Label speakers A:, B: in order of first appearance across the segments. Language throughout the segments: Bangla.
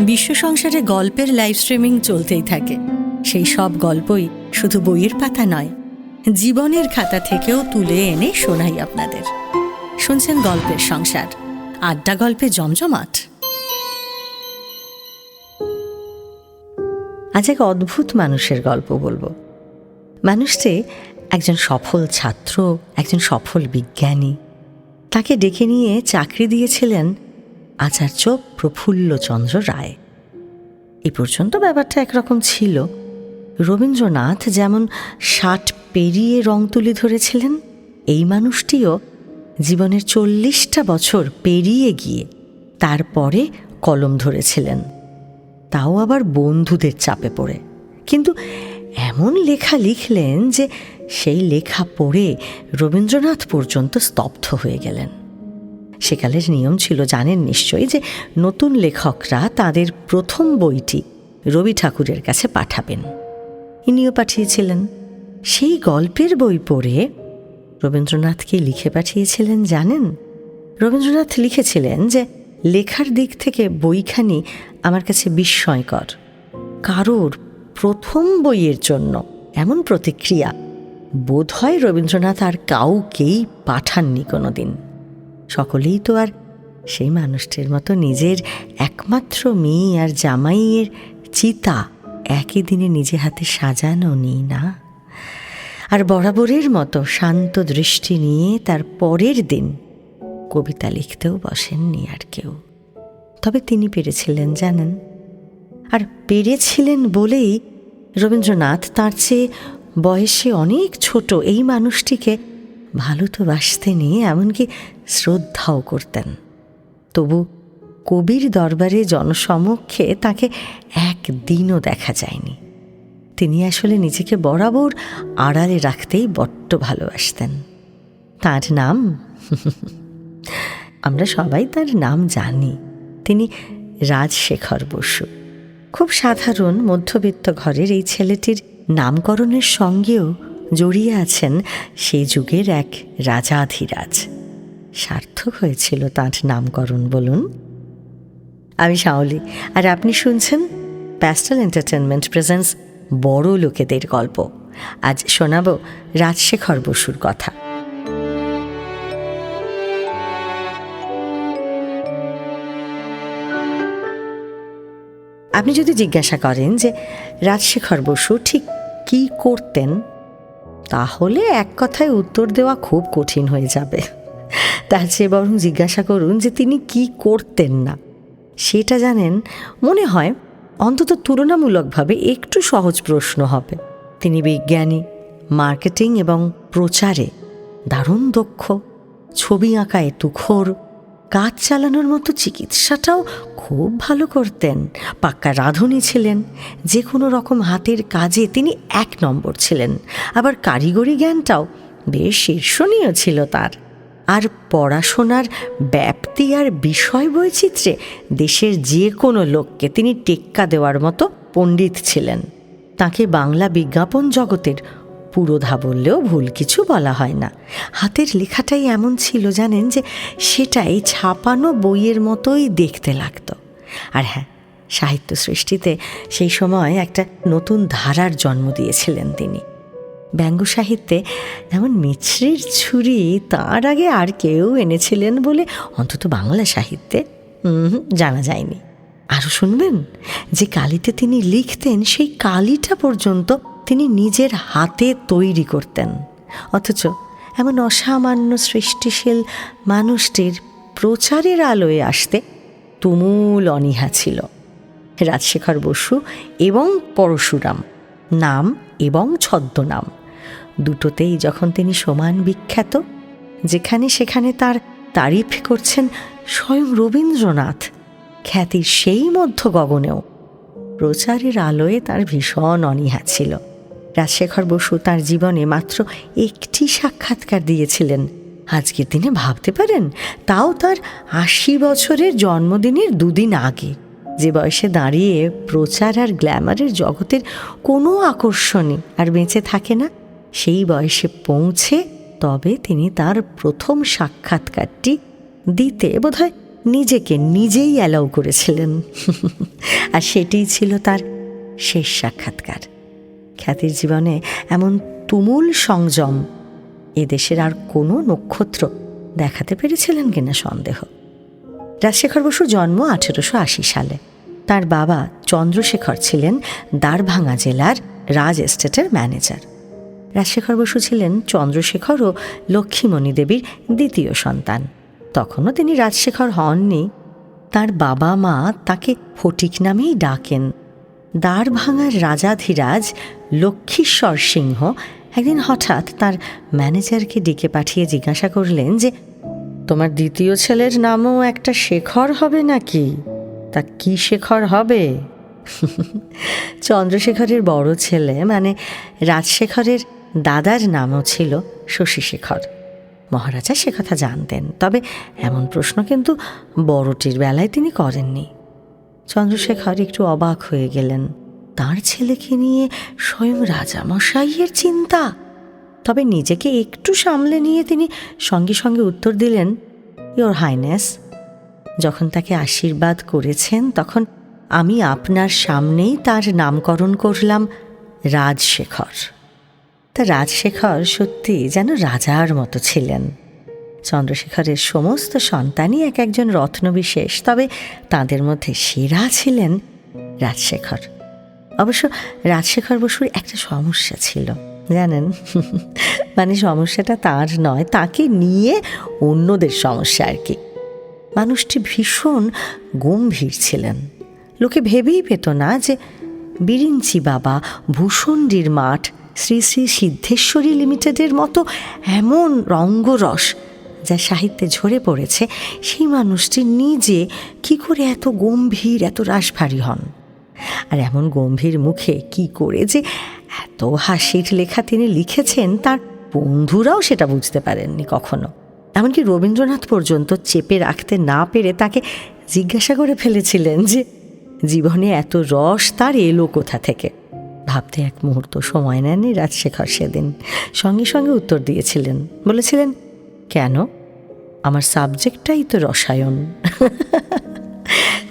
A: বিশ্ব সংসারে গল্পের লাইভ স্ট্রিমিং চলতেই থাকে। সেই সব গল্পই শুধু বইয়ের পাতা নয়, জীবনের খাতা থেকেও তুলে এনে শোনাই আপনাদের। শুনছেন গল্পের সংসার, আড্ডা গল্পে জমজমাট।
B: আজ এক অদ্ভুত মানুষের গল্প বলব। মানুষটি একজন সফল ছাত্র, একজন সফল বিজ্ঞানী, তাকে ডেকে নিয়ে চাকরি দিয়েছিলেন আচার্য প্রফুল্লচন্দ্র রায়। এ পর্যন্ত ব্যাপারটা একরকম ছিল। রবীন্দ্রনাথ যেমন ষাট পেরিয়ে রং তুলে ধরেছিলেন, এই মানুষটিও জীবনের চল্লিশটা বছর পেরিয়ে গিয়ে তারপরে কলম ধরেছিলেন। তাও আবার বন্ধুদের চাপে পড়ে। কিন্তু এমন লেখা লিখলেন যে সেই লেখা পড়ে রবীন্দ্রনাথ পর্যন্ত স্তব্ধ হয়ে গেলেন। সেকালের নিয়ম ছিল, জানেন নিশ্চয়ই, যে নতুন লেখকরা তাদের প্রথম বইটি রবি ঠাকুরের কাছে পাঠাবেন। ইনিও পাঠিয়েছিলেন। সেই গল্পের বই পড়ে রবীন্দ্রনাথকে লিখে পাঠিয়েছিলেন, জানেন? রবীন্দ্রনাথ লিখেছিলেন যে, লেখার দিক থেকে বইখানি আমার কাছে বিস্ময়কর। কারোর প্রথম বইয়ের জন্য এমন প্রতিক্রিয়া বোধহয় রবীন্দ্রনাথ আর কাউকেই পাঠাননি কোনো দিন সকলেই তো আর সেই মানুষটির মতো নিজের একমাত্র মেয়ে আর জামাইয়ের চিতা একই দিনে নিজে হাতে সাজানো নি না? আর বরাবরের মতো শান্ত দৃষ্টি নিয়ে তার পরের দিন কবিতা লিখতেও বসেননি আর কেউ। তবে তিনি পেরেছিলেন জানেন। আর পেরেছিলেন বলেই রবীন্দ্রনাথ তাঁর চেয়ে বয়সে অনেক ছোট এই মানুষটিকে ভালো তো বাসতে নিয়ে এমনকি শ্রদ্ধাও করতেন। তবু কবির দরবারে জনসমক্ষে তাকে একদিনও দেখা যায়নি। তিনি আসলে নিজেকে বরাবর আড়ালে রাখতেই বড্ড ভালোবাসতেন। তার নাম? আমরা সবাই তার নাম জানি। তিনি রাজশেখর বসু। খুব সাধারণ মধ্যবিত্ত ঘরের এই ছেলেটির নামকরণের সঙ্গেও জড়িয়ে আছেন সেই যুগের এক রাজাধিরাজ। সার্থক হয়েছিল তাঁর নামকরণ, বলুন। আমি শাওলি, আর আপনি শুনছেন প্যাস্টাল এন্টারটেনমেন্ট প্রেজেন্স বড় লোকেদের গল্প। আজ শোনাব রাজশেখর বসুর কথা। আপনি যদি জিজ্ঞাসা করেন যে, রাজশেখর বসু ঠিক কী করতেন তাহলে এক কথায় উত্তর দেওয়া খুব কঠিন হয়ে যাবে। তার চেয়ে বরং জিজ্ঞাসা করুন যে তিনি কি করতেন না। সেটা জানেন, মনে হয় অন্তত তুলনামূলকভাবে একটু সহজ প্রশ্ন হবে। তিনি বিজ্ঞানী, মার্কেটিং এবং প্রচারে দারুণ দক্ষ, ছবি আঁকায় তুখোর কাজ চালানোর মতো চিকিৎসাটাও খুব ভালো করতেন। পাক্কা রাঁধুনি ছিলেন। যে কোনো রকম হাতের কাজে তিনি এক নম্বর ছিলেন। আবার কারিগরি জ্ঞানটাও বেশ শীর্ষণীয় ছিল তার। আর পড়াশোনার ব্যাপ্তি আর বিষয় বৈচিত্র্যে দেশের যে কোনো লোককে তিনি টেক্কা দেওয়ার মতো পণ্ডিত ছিলেন। তাকে বাংলা বিজ্ঞাপন জগতের পুরোধা বললেও ভুল, কিছু বলা হয় না। হাতের লেখাটাই এমন ছিল, জানেন, যে সেটাই ছাপানো বইয়ের মতোই দেখতে লাগতো। আর হ্যাঁ সাহিত্য সৃষ্টিতে সেই সময় একটা নতুন ধারার জন্ম দিয়েছিলেন তিনি। ব্যঙ্গ সাহিত্যে এমন মিছরির ছুরি, তার আগে আর কেউ এনেছিলেন বলে অন্তত বাংলা সাহিত্যে জানা যায়নি। আরও শুনবেন? যে কালিতে তিনি লিখতেন, সেই কালিটা পর্যন্ত তিনি নিজের হাতে তৈরি করতেন। অথচ এমন অসামান্য সৃষ্টিশীল মানুষটির প্রচারের আলোয় আসতে তুমুল অনীহা ছিল। রাজশেখর বসু এবং পরশুরাম, নাম এবং ছদ্মনাম, দুটোতেই যখন তিনি সমান বিখ্যাত, যেখানে সেখানে তার তারিফ করছেন স্বয়ং রবীন্দ্রনাথ, খ্যাতির সেই মধ্য গগনেও প্রচারের আলোয় তার ভীষণ অনীহা ছিল। রাজশেখর বসু তার জীবনে মাত্র একটি সাক্ষাৎকার দিয়েছিলেন। আজকের দিনে ভাবতে পারেন, তাও তার আশি বছরের জন্মদিনের দুদিন আগে। যে বয়সে দাঁড়িয়ে প্রচার আর গ্ল্যামারের জগতের কোনো আকর্ষণই আর বেঁচে থাকে না, সেই বয়সে পৌঁছে তবে তিনি তার প্রথম সাক্ষাৎকারটি দিতে বোধহয় নিজেকে নিজেই অ্যালাউ করেছিলেন। আর সেটিই ছিল তার শেষ সাক্ষাৎকার। খ্যাতির জীবনে এমন তুমুল সংযম এদেশের আর কোনো নক্ষত্র দেখাতে পেরেছিলেন কিনা সন্দেহ। রাজশেখর বসু জন্ম আঠেরোশো আশি সালে। তার বাবা চন্দ্রশেখর ছিলেন দ্বারভাঙা জেলার রাজ এস্টেটের ম্যানেজার। রাজশেখর বসু ছিলেন চন্দ্রশেখর ও লক্ষ্মীমণি দেবীর দ্বিতীয় সন্তান। তখনও তিনি রাজশেখর হননি। তার বাবা মা তাকে ফটিক নামেই ডাকেন। দ্বারভাঙার রাজাধিরাজ লক্ষ্মীশ্বর সিংহ একদিন হঠাৎ তার ম্যানেজারকে ডেকে পাঠিয়ে জিজ্ঞাসা করলেন যে, তোমার দ্বিতীয় ছেলের নামও একটা শেখর হবে নাকি? তা কি শেখর হবে? চন্দ্রশেখরের বড় ছেলে মানে রাজশেখরের দাদার নামও ছিল শশীশেখর। মহারাজা সে কথা জানতেন, তবে এমন প্রশ্ন কিন্তু বড়টির বেলায় তিনি করেননি। চন্দ্রশেখর একটু অবাক হয়ে গেলেন। তার ছেলেকে নিয়ে স্বয়ং রাজামশাইয়ের চিন্তা। তবে নিজেকে একটু সামলে নিয়ে তিনি সঙ্গে সঙ্গে উত্তর দিলেন ইয়োর হাইনেস যখন তাকে আশীর্বাদ করেছেন, তখন আমি আপনার সামনেই তার নামকরণ করলাম, রাজশেখর। তা রাজশেখর সত্যি যেন রাজার মতো ছিলেন। চন্দ্রশেখরের সমস্ত সন্তানই এক একজন রত্নবিশেষ, তবে তাদের মধ্যে সেরা ছিলেন রাজশেখর। অবশ্য রাজশেখর বসুর একটা সমস্যা ছিল, জানেন? মানে সমস্যাটা তার নয়, তাকে নিয়ে অন্যদের সমস্যা আর কি। মানুষটি ভীষণ গম্ভীর ছিলেন। লোকে ভেবেই পেত না যে বিরিঞ্চি বাবা ভূষণ্ডির মাঠ শ্রী শ্রী সিদ্ধেশ্বরী লিমিটেডের মতো এমন রঙ্গরস যা সাহিত্যে ঝরে পড়েছে, সেই মানুষটি নিজে কি করে এত গম্ভীর, এত রাশভারী হন? আর এমন গম্ভীর মুখে কি করে যে এত হাসির লেখা তিনি লিখেছেন, তার বন্ধুরাও সেটা বুঝতে পারেননি কখনো। এমনকি রবীন্দ্রনাথ পর্যন্ত চেপে রাখতে না পেরে তাকে জিজ্ঞাসা করে ফেলেছিলেন যে, জীবনে এত রস তার এলো কোথা থেকে? ভাবতে এক মুহূর্ত সময় নেননি রাজশেখর সেদিন। সঙ্গে সঙ্গে উত্তর দিয়েছিলেন, বলেছিলেন, কেন? আমার সাবজেক্টটাই তো রসায়ন।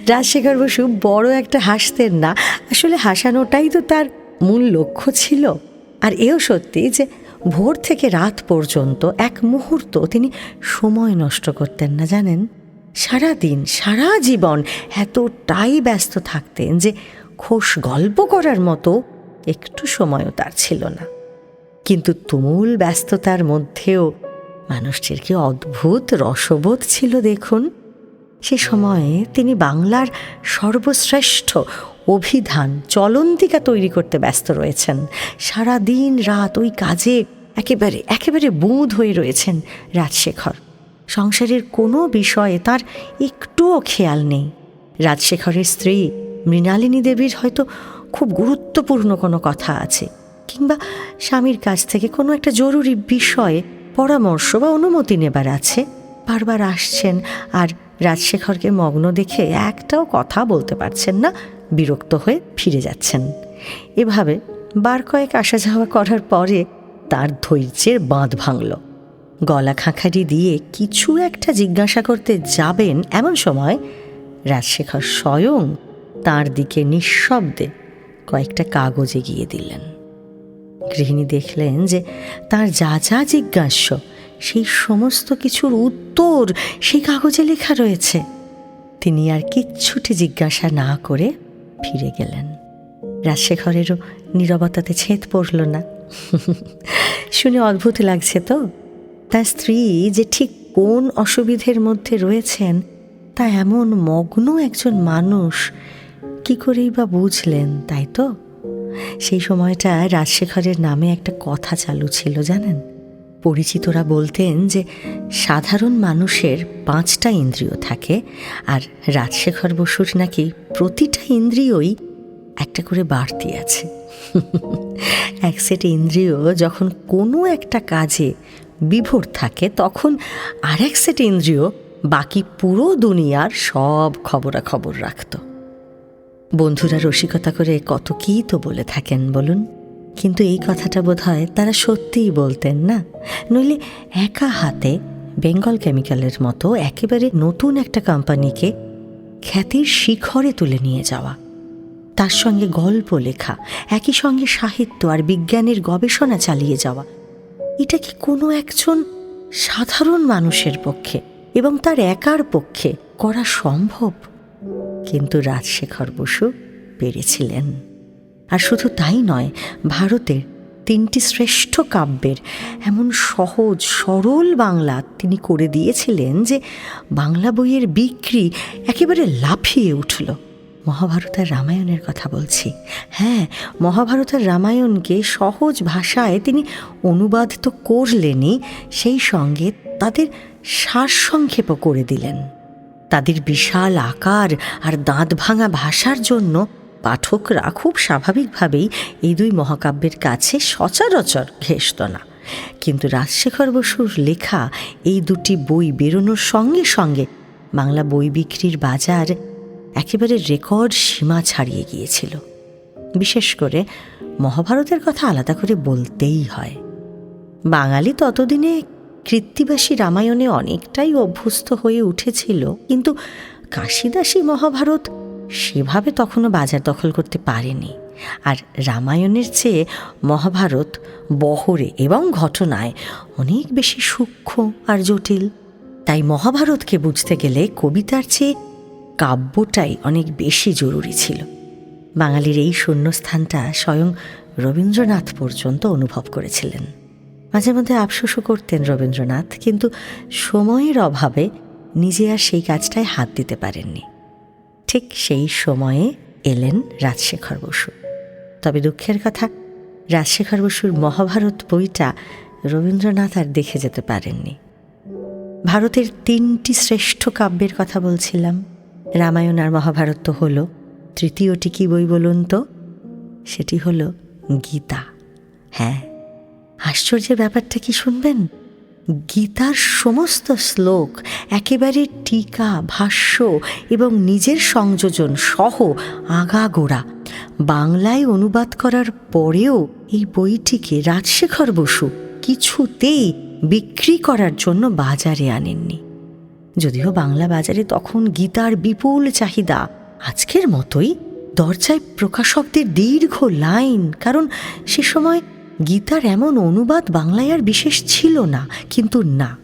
B: রাজশেখর বসু বড় একটা হাসতেন না। আসলে হাসানোটাই তো তার মূল লক্ষ্য ছিল। আর এও সত্যি যে ভোর থেকে রাত পর্যন্ত এক মুহূর্ত তিনি সময় নষ্ট করতেন না, জানেন? সারা দিন সারা জীবন এতটাই ব্যস্ত থাকতেন যে খোশ গল্প করার মতো একটু সময়ও তার ছিল না। কিন্তু তুমুল ব্যস্ততার মধ্যেও মানুষটির কি অদ্ভুত রসবোধ ছিল, দেখুন? সে সময়ে তিনি বাংলার সর্বশ্রেষ্ঠ অভিধান চলন্তিকা তৈরি করতে ব্যস্ত রয়েছেন। সারা দিন রাত ওই কাজে একেবারে একেবারে বুঁদ হয়ে রয়েছেন রাজশেখর। সংসারের কোনো বিষয়ে তার একটুও খেয়াল নেই। রাজশেখরের স্ত্রী মৃণালিনী দেবীর হয়তো খুব গুরুত্বপূর্ণ কোনো কথা আছে কিংবা স্বামীর কাছ থেকে কোনো একটা জরুরি বিষয়ে পরামর্শ বা অনুমতি নেবার আছে। বারবার আসছেন আর রাজশেখরকে মগ্ন দেখে একটাও কথা বলতে পারছেন না, বিরক্ত হয়ে ফিরে যাচ্ছেন। এভাবে বার কয়েক আসা যাওয়া করার পরে তার ধৈর্যের বাঁধ ভাঙল। গলা খাঁখারি দিয়ে কিছু একটা জিজ্ঞাসা করতে যাবেন এমন সময় রাজশেখর স্বয়ং তার দিকে নিঃশব্দে কয়েকটা কাগজ এগিয়ে দিলেন। গৃহিণী দেখলেন যে তার যা যা জিজ্ঞাস্য সেই সমস্ত কিছুর উত্তর সেই কাগজে লেখা রয়েছে। তিনি আর কিচ্ছুটি জিজ্ঞাসা না করে ফিরে গেলেন। রাজশেখরেরও নীরবতাতে ছেদ পড়ল না। শুনে অদ্ভুত লাগছে তো। তার স্ত্রী যে ঠিক কোন অসুবিধের মধ্যে রয়েছেন, তা এমন মগ্ন একজন মানুষ, কি করেই বা বুঝলেন তাই তো? সেই সময়টা রাজশেখরের নামে একটা কথা চালু ছিল, জানেন? পরিচিতরা বলতেন যে সাধারণ মানুষের পাঁচটা ইন্দ্রিয় থাকে আর রাজশেখর বসুর নাকি প্রতিটা ইন্দ্রিয়ই একটা করে বাড়তি আছে। এক সেট ইন্দ্রিয় যখন কোনো একটা কাজে বিভোর থাকে, তখন আর এক সেট ইন্দ্রিয় বাকি পুরো দুনিয়ার সব খবরাখবর রাখত। বন্ধুরা রসিকতা করে কত কী তো বলে থাকেন, বলুন। কিন্তু এই কথাটা বোধ হয় তারা সত্যিই বলতেন, না? নইলে একা হাতে বেঙ্গল কেমিক্যালের মতো একেবারে নতুন একটা কোম্পানিকে খ্যাতির শিখরে তুলে নিয়ে যাওয়া। তার সঙ্গে গল্প লেখা, একই সঙ্গে সাহিত্য আর বিজ্ঞানের গবেষণা চালিয়ে যাওয়া। এটা কি কোনো একজন সাধারণ মানুষের পক্ষে এবং তার একার পক্ষে করা সম্ভব? কিন্তু রাজশেখর বসু পেরেছিলেন। আর শুধু তাই নয়, ভারতের তিনটি শ্রেষ্ঠ কাব্যের এমন সহজ, সরল বাংলা তিনি করে দিয়েছিলেন যে বাংলা বইয়ের বিক্রি একেবারে লাফিয়ে উঠল। মহাভারত আর রামায়ণের কথা বলছি। হ্যাঁ মহাভারত আর রামায়ণকে সহজ ভাষায় তিনি অনুবাদ তো করলেনই, সেই সঙ্গে তাদের সারসংক্ষেপও করে দিলেন। তাদের বিশাল আকার আর দাঁত ভাঙা ভাষার জন্য পাঠকরা খুব স্বাভাবিকভাবেই এই দুই মহাকাব্যের কাছে সচরাচর ঘেসত না কিন্তু রাজশেখর বসুর লেখা এই দুটি বই বেরোনোর সঙ্গে সঙ্গে বাংলা বই বিক্রির বাজার একেবারে রেকর্ড সীমা ছাড়িয়ে গিয়েছিল। বিশেষ করে মহাভারতের কথা আলাদা করে বলতেই হয়। বাঙালি ততদিনে কৃত্তিবাসী রামায়ণে অনেকটাই অভ্যস্ত হয়ে উঠেছিল, কিন্তু কাশিদাসী মহাভারত সেভাবে তখনও বাজার দখল করতে পারেনি। আর রামায়ণের চেয়ে মহাভারত, বহরে এবং ঘটনায় অনেক বেশি সূক্ষ্ম আর জটিল। তাই মহাভারতকে বুঝতে গেলে কবিতার চেয়ে কাব্যটাই অনেক বেশি জরুরি ছিল। বাঙালির এই শূন্যস্থানটা স্বয়ং রবীন্দ্রনাথ পর্যন্ত অনুভব করেছিলেন। মাঝে মধ্যে আফসোসও করতেন রবীন্দ্রনাথ, কিন্তু সময়ের অভাবে নিজে আর সেই কাজটায় হাত দিতে পারেননি। ঠিক সেই সময়ে এলেন রাজশেখর বসু। তবে দুঃখের কথা, রাজশেখর বসুর মহাভারত বইটা রবীন্দ্রনাথ আর দেখে যেতে পারেননি। ভারতের তিনটি শ্রেষ্ঠ কাব্যের কথা বলছিলাম। রামায়ণ আর মহাভারত তো হলো। তৃতীয়টি কি বই বলুন তো? সেটি হলো গীতা। হ্যাঁ আশ্চর্যের ব্যাপারটা কি শুনবেন? গীতার সমস্ত শ্লোক, একেবারে টিকা, ভাষ্য এবং নিজের সংযোজন সহ আগাগোড়া। বাংলায় অনুবাদ করার পরেও এই বইটিকে রাজশেখর বসু কিছুতেই বিক্রি করার জন্য বাজারে আনেননি। যদিও বাংলা বাজারে তখন গীতার বিপুল চাহিদা, আজকের মতোই দরজায় প্রকাশকদের দীর্ঘ লাইন, কারণ সে সময় গীতার এমন অনুবাদ বাংলায় আর বিশেষ ছিল না, কিন্তু না।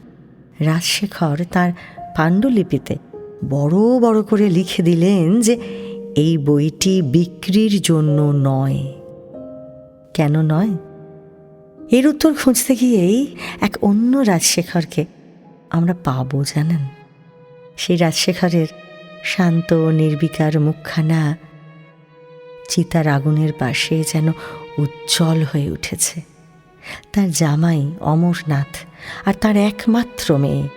B: রাজশেখর তার পাণ্ডুলিপিতে বড় বড় করে লিখে দিলেন যে, এই বইটি বিক্রির জন্য নয়। কেন নয়? এর উত্তর খুঁজতে গিয়েই এক অন্য রাজশেখরকে আমরা পাবো, জানেন? সেই রাজশেখরের শান্ত নির্বিকার মুখখানা চিতার আগুনের পাশে যেন উজ্জ্বল হয়ে উঠেছে। তার জামাই অমরনাথ আর তার একমাত্র মেয়ে।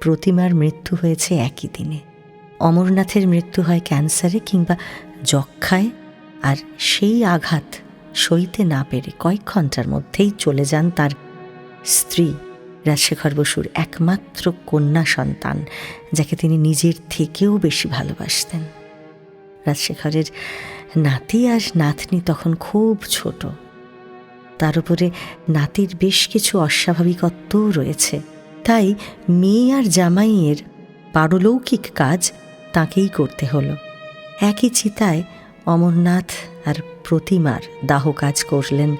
B: প্রতিমার মৃত্যু হয়েছে একই দিনে। অমরনাথের মৃত্যু হয় ক্যান্সারে কিংবা যক্ষায় আর সেই আঘাত সইতে না পেরে কয়েক ঘণ্টার মধ্যেই চলে যান তার স্ত্রী রাজশেখর বসুর একমাত্র কন্যা সন্তান, যাকে তিনি নিজের থেকেও বেশি ভালোবাসতেন। রাজশেখরের নাতি আর নাতনি তখন খুব ছোট। তার উপরে নাতির বেশ কিছু অস্বাভাবিকত্বও রয়েছে। তাই মেয়ে আর জামাইয়ের পারলৌকিক কাজ তাকেই করতে হলো। একই চিতায় অমরনাথ আর প্রতিমার দাহ কাজ করলেন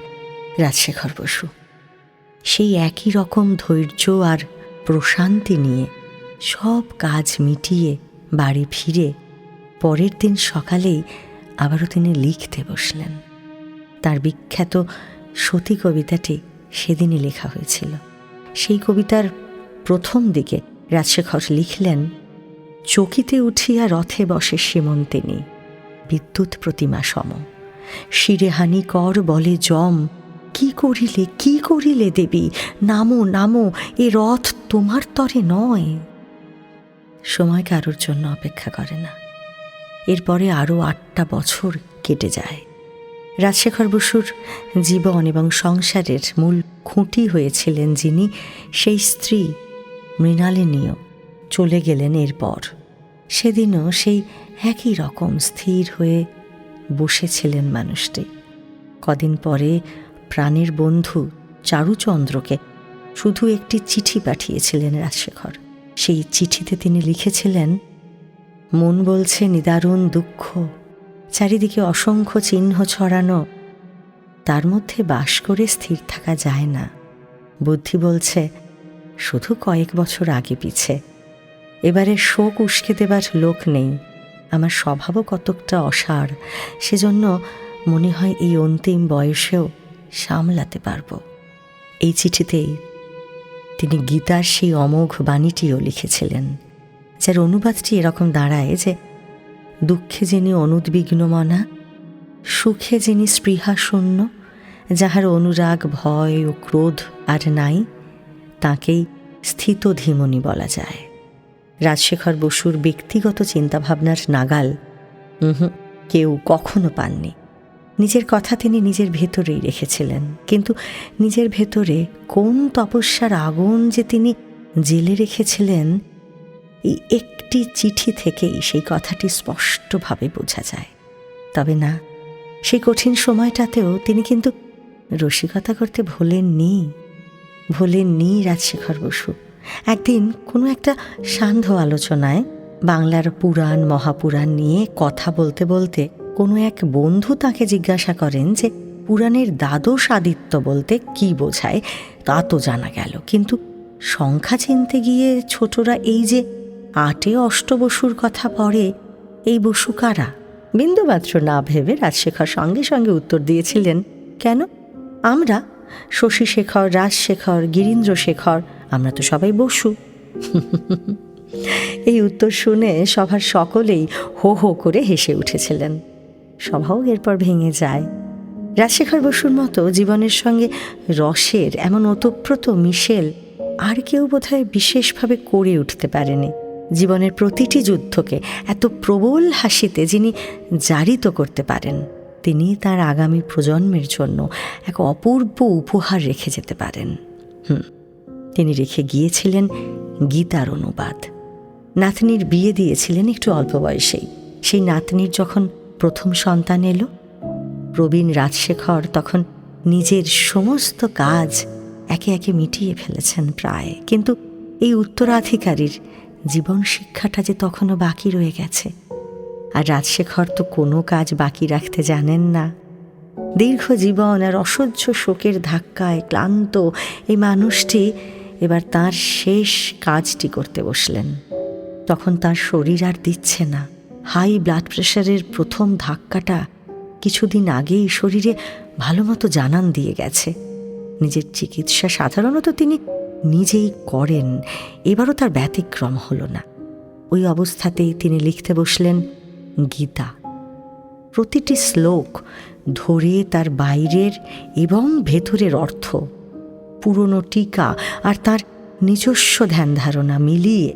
B: রাজশেখর বসু। সেই একই রকম ধৈর্য আর প্রশান্তি নিয়ে সব কাজ মিটিয়ে বাড়ি ফিরে পরের দিন সকালেই আবারও তিনি লিখতে বসলেন। তার বিখ্যাত সতী কবিতাটি সেদিনই লেখা হয়েছিল। সেই কবিতার প্রথম দিকে রাজশেখর লিখলেন, চকিতে উঠিয়া রথে বসে সীমন্তিনী বিদ্যুৎ প্রতিমা সম। শিরেহানি কর বলে জম, কি করিলে কি করিলে দেবী? নামো নামো, এ রথ তোমার তরে নয়। সময় কারোর জন্য অপেক্ষা করে না। এরপরে আরও আটটা বছর কেটে যায়। রাজশেখর বসুর জীবন এবং সংসারের মূল খুঁটি হয়েছিলেন যিনি, সেই স্ত্রী মৃণালিনীও চলে গেলেন এরপর। সেদিনও সেই একই রকম স্থির হয়ে বসেছিলেন মানুষটি। কদিন পরে প্রাণের বন্ধু চারুচন্দ্রকে শুধু একটি চিঠি পাঠিয়েছিলেন রাজশেখর। সেই চিঠিতে তিনি লিখেছিলেন মন বলছে নিদারুণ দুঃখ, চারিদিকে অসংখ্য চিহ্ন ছড়ানো। তার মধ্যে বাস করে স্থির থাকা যায় না। বুদ্ধি বলছে, শুধু কয়েক বছর আগে পিছে। এবারে শোক উস্কে দেবার লোক নেই। আমার স্বভাবও কতকটা অসার সেজন্য মনে হয় এই অন্তিম বয়সেও সামলাতে পারব। এই চিঠিতেই তিনি গীতার সেই অমোঘ বাণীটিও লিখেছিলেন। যার অনুবাদটি এরকম দাঁড়ায় যে, দুঃখে যিনি অনুদ্বিগ্ন মনা, সুখে যিনি স্পৃহা শূন্য যাহার অনুরাগ ভয় ও ক্রোধ আর নাই, তাকেই স্থিত ধীমনি বলা যায়। রাজশেখর বসুর ব্যক্তিগত চিন্তাভাবনার নাগাল কেউ কখনো পাননি। নিজের কথা তিনি নিজের ভেতরেই রেখেছিলেন, কিন্তু নিজের ভেতরে কোন তপস্যার আগুন যে তিনি জেলে রেখেছিলেন এই একটি চিঠি থেকেই সেই কথাটি স্পষ্টভাবে বোঝা যায়। তবে না, সেই কঠিন সময়টাতেও তিনি কিন্তু রসিকতা করতে ভোলেননি। ভোলেননি রাজশেখর বসু। একদিন কোনো একটা সান্ধ্য আলোচনায় বাংলার পুরাণ, মহাপুরাণ নিয়ে কথা বলতে বলতে কোনো এক বন্ধু তাকে জিজ্ঞাসা করেন যে, পুরাণের দ্বাদশ আদিত্য বলতে কি বোঝায়? তা তো জানা গেল। কিন্তু সংখ্যা চিনতে গিয়ে ছোটরা এই যে আটে অষ্টবসুর কথা পড়ে এই বসু কারা? বিন্দুমাত্র না ভেবে রাজশেখর সঙ্গে সঙ্গে উত্তর দিয়েছিলেন, কেন? আমরা শশীশেখর, রাজশেখর গিরীন্দ্র শেখর আমরা তো সবাই বসু। এই উত্তর শুনে সভার সকলেই হো হো করে হেসে উঠেছিলেন। সভাও এরপর ভেঙে যায়। রাজশেখর বসুর মতো জীবনের সঙ্গে রসের এমন ওতপ্রোত মিশেল আর কেউ বোধহয় বিশেষভাবে করে উঠতে পারেনি। জীবনের প্রতিটি যুদ্ধকে এত প্রবল হাসিতে যিনি জারিত করতে পারেন, তিনি তার আগামী প্রজন্মের জন্য এক অপূর্ব উপহার রেখে যেতে পারেন। হুম, তিনি রেখে গিয়েছিলেন গীতার অনুবাদ। নাতনির বিয়ে দিয়েছিলেন একটু অল্প বয়সেই। সেই নাতনির যখন প্রথম সন্তান এলো, প্রবীণ রাজশেখর তখন নিজের সমস্ত কাজ একে একে মিটিয়ে ফেলেছেন প্রায়। কিন্তু এই উত্তরাধিকারীর জীবন শিক্ষাটা যে তখনও বাকি রয়ে গেছে। আর রাজশেখর তো কোনো কাজ বাকি রাখতে জানেন না। দীর্ঘ জীবন আর অসহ্য শোকের ধাক্কায় ক্লান্ত এই মানুষটি এবার তার শেষ কাজটি করতে বসলেন। তখন তার শরীর আর দিচ্ছে না। হাই ব্লাড প্রেশারের প্রথম ধাক্কাটা কিছুদিন আগেই শরীরে ভালো মতো জানান দিয়ে গেছে। নিজের চিকিৎসা সাধারণত তিনি নিজেই করেন, এবারও তার ব্যতিক্রম হল না। ওই অবস্থাতেই তিনি লিখতে বসলেন, গীতা। প্রতিটি শ্লোক ধরে তার বাইরের এবং ভেতরের অর্থ, পুরনো টিকা আর তার নিজস্ব ধ্যান ধারণা মিলিয়ে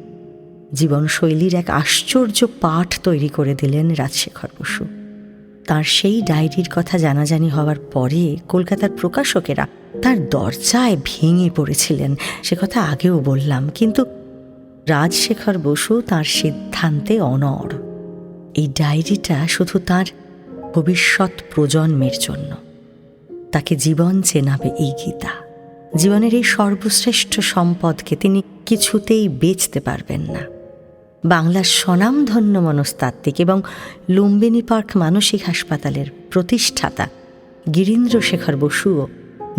B: জীবনশৈলীর এক আশ্চর্য পাঠ তৈরি করে দিলেন রাজশেখর বসু। তার সেই ডায়েরির কথা জানাজানি হওয়ার পরে কলকাতার প্রকাশকেরা তার দরজায় ভেঙে পড়েছিলেন। সে কথা আগেও বললাম, কিন্তু রাজশেখর বসু তার সিদ্ধান্তে অনড়। এই ডায়েরিটা শুধু তার ভবিষ্যৎ প্রজন্মের জন্য। তাকে জীবন চেনাবে এই গীতা। জীবনের এই সর্বশ্রেষ্ঠ সম্পদকে তিনি কিছুতেই বেচতে পারবেন না। বাংলার স্বনামধন্য মনস্তাত্ত্বিক এবং লুম্বিনী পার্ক মানসিক হাসপাতালের প্রতিষ্ঠাতা গিরীন্দ্র শেখর বসুও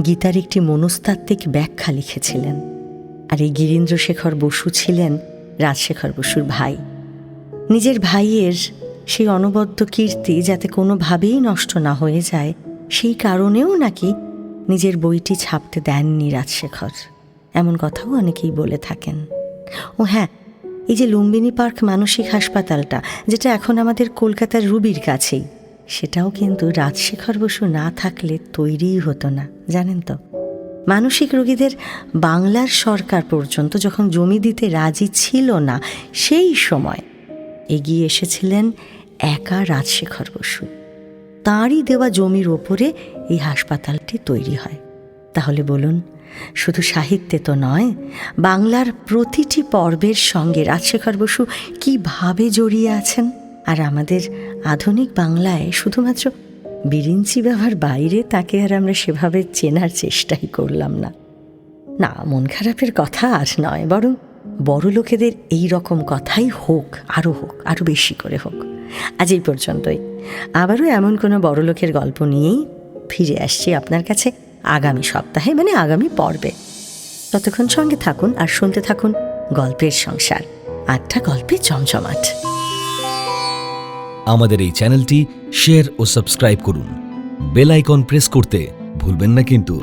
B: গীতার একটি মনস্তাত্ত্বিক ব্যাখ্যা লিখেছিলেন। আর এই গিরীন্দ্র শেখর বসু ছিলেন রাজশেখর বসুর ভাই। নিজের ভাইয়ের সেই অনবদ্য কীর্তি যাতে কোনোভাবেই নষ্ট না হয়ে যায়, সেই কারণেও নাকি নিজের বইটি ছাপতে দেননি রাজশেখর। এমন কথাও অনেকেই বলে থাকেন। ও হ্যাঁ এই যে লুম্বিনী পার্ক মানসিক হাসপাতালটা, যেটা এখন আমাদের কলকাতার রুবির কাছেই, সেটাও কিন্তু রাজশেখর বসু না থাকলে তৈরিই হতো না, জানেন তো? মানসিক রোগীদের বাংলার সরকার পর্যন্ত যখন জমি দিতে রাজি ছিল না, সেই সময় এগিয়ে এসেছিলেন একা রাজশেখর বসু। তাঁরই দেওয়া জমির ওপরে এই হাসপাতালটি তৈরি হয়। তাহলে বলুন শুধু সাহিত্যে তো নয়, বাংলার প্রতিটি পর্বের সঙ্গে রাজশেখর বসু কীভাবে জড়িয়ে আছেন? আর আমাদের আধুনিক বাংলায় শুধুমাত্র বিরিঞ্চি ব্যবহার বাইরে তাকে আর আমরা সেভাবে চেনার চেষ্টাই করলাম না। না, মন খারাপের কথা আর নয়, বরং বড় লোকেদের এই রকম কথাই হোক আরও হোক আরও বেশি করে হোক। আজ এই পর্যন্তই। আবারও এমন কোনো বড় লোকের গল্প নিয়েই ফিরে আসছি আপনার কাছে। আগামী সপ্তাহে মানে আগামী পর্বে। ততক্ষণ সঙ্গে থাকুন আর শুনতে থাকুন গল্পের সংসার। আটটা গল্পে জমজমাট।
C: আমাদের এই চ্যানেলটি শেয়ার ও সাবস্ক্রাইব করুন। বেল আইকন প্রেস করতে ভুলবেন না কিন্তু।